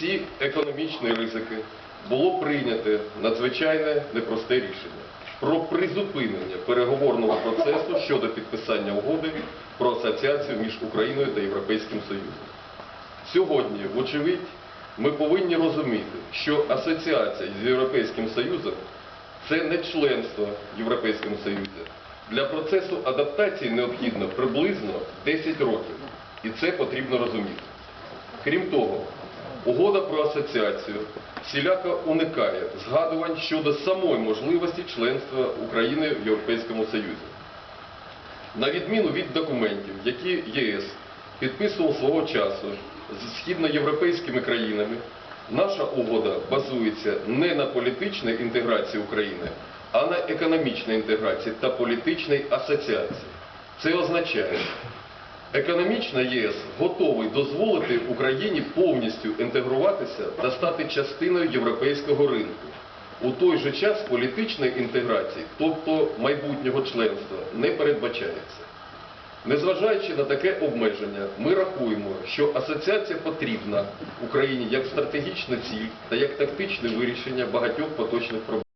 всі економічні ризики, було прийнято надзвичайне непросте рішення про призупинення переговорного процесу щодо підписання угоди про асоціацію між Україною та Європейським Союзом. Сьогодні, вочевидь, ми повинні розуміти, що асоціація з Європейським Союзом це не членство в Європейському Союзі. Для процесу адаптації необхідно приблизно 10 років. І це потрібно розуміти. Крім того, угода про асоціацію всіляко уникає згадувань щодо самої можливості членства України в Європейському Союзі. На відміну від документів, які ЄС підписував свого часу з східноєвропейськими країнами, наша угода базується не на політичній інтеграції України, а на економічній інтеграції та політичній асоціації. Це означає, економічно ЄС готовий дозволити Україні повністю інтегруватися та стати частиною європейського ринку. У той же час політичної інтеграції, тобто майбутнього членства, не передбачається. Незважаючи на таке обмеження, ми рахуємо, що асоціація потрібна Україні як стратегічна ціль та як тактичне вирішення багатьох поточних проблем.